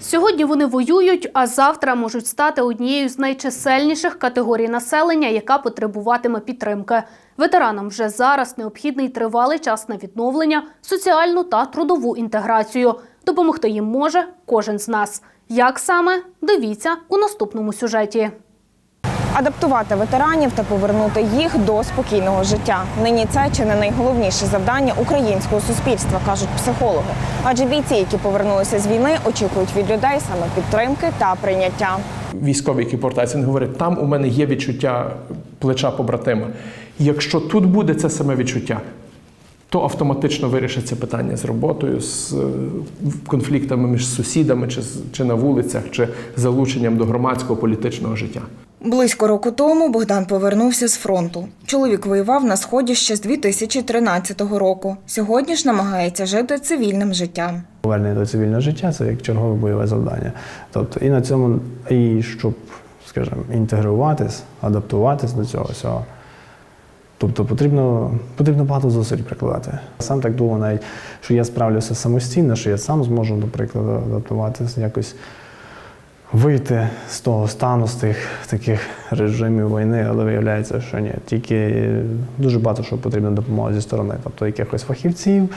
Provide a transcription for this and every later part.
Сьогодні вони воюють, а завтра можуть стати однією з найчисельніших категорій населення, яка потребуватиме підтримки. Ветеранам вже зараз необхідний тривалий час на відновлення, соціальну та трудову інтеграцію. Допомогти їм може кожен з нас. Як саме дивіться у наступному сюжеті. Адаптувати ветеранів та повернути їх до спокійного життя. Нині це чи не найголовніше завдання українського суспільства, кажуть психологи. Адже бійці, які повернулися з війни, очікують від людей саме підтримки та прийняття. військові, які повертаються, вони говорять, там у мене є відчуття плеча побратима. Якщо тут буде це саме відчуття, то автоматично вирішиться питання з роботою, з е, конфліктами між сусідами, чи, чи на вулицях, чи залученням до громадського політичного життя. Близько року тому Богдан повернувся з фронту. Чоловік воював на сході ще з 2013 року. Сьогодні ж намагається жити цивільним життям. Повернення до цивільного життя це як чергове бойове завдання. Тобто і на цьому, і щоб, скажімо, інтегруватись, адаптуватись до цього всього. Тобто потрібно, потрібно багато зусиль прикладати. Сам так думав навіть, що я справлюся самостійно, що я сам зможу, до прикладу, адаптуватися, якось вийти з того стану, з тих таких режимів війни, але виявляється, що ні. Тільки дуже багато що потрібно допомога зі сторони, тобто якихось фахівців,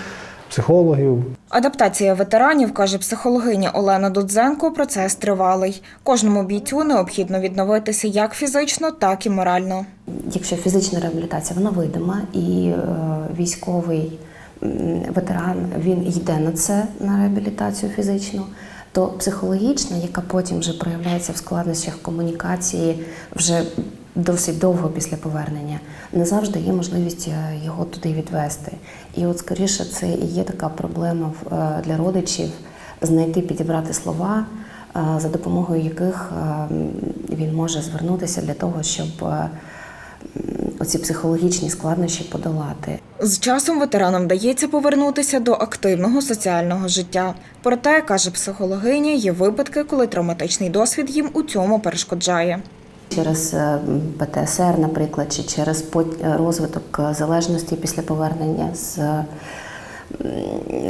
психологів, Адаптація ветеранів, каже психологиня Олена Дудзенко, процес тривалий. Кожному бійцю необхідно відновитися як фізично, так і морально. Якщо фізична реабілітація вона видима, і е, військовий ветеран він йде на це на реабілітацію фізичну, то психологічна, яка потім вже проявляється в складнощах комунікації вже досить довго після повернення, не завжди є можливість е, його туди відвести. І от скоріше це і є така проблема е, для родичів знайти, підібрати слова, е, за допомогою яких е, він може звернутися для того, щоб оці психологічні складнощі подолати. З часом ветеранам вдається повернутися до активного соціального життя. Проте, каже психологиня, є випадки, коли травматичний досвід їм у цьому перешкоджає. Через е, ПТСР, наприклад, чи через пот- розвиток е, залежності після повернення з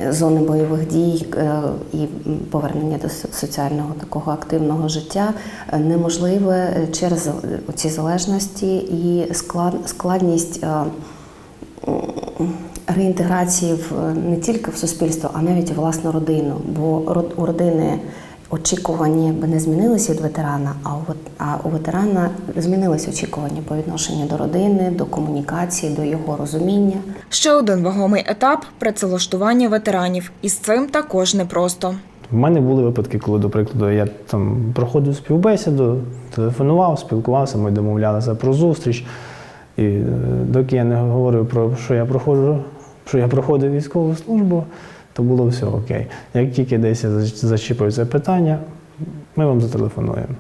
зони бойових дій е, і повернення до соціального такого активного життя е, неможливе через ці залежності і складність. е, реінтеграції в не тільки в суспільство, а навіть власну родину. Бо у родини очікування би не змінилися від ветерана, а у, а у ветерана змінились очікування по відношенню до родини, до комунікації, до його розуміння. Ще один вагомий етап працевлаштування ветеранів. І з цим також непросто. В мене були випадки, коли, до прикладу, я там проходив співбесіду, телефонував, спілкувався, ми домовлялися про зустріч. І е, доки я не говорив про що я проходжу, що я проходив військову службу, то було все окей. Як тільки десь я зач- зачепив це питання, ми вам зателефонуємо.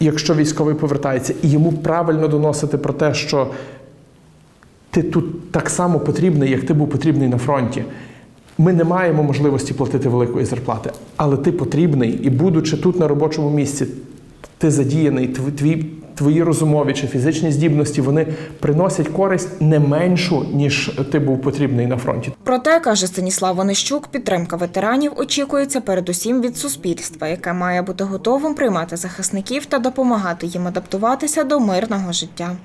Якщо військовий повертається і йому правильно доносити про те, що ти тут так само потрібний, як ти був потрібний на фронті. Ми не маємо можливості платити великої зарплати, але ти потрібний, і будучи тут на робочому місці, ти задіяний, тв- твій, твої розумові чи фізичні здібності вони приносять користь не меншу, ніж ти був потрібний на фронті. Проте, каже Станіслав Онищук, підтримка ветеранів очікується передусім від суспільства, яке має бути готовим приймати захисників та допомагати їм адаптуватися до мирного життя.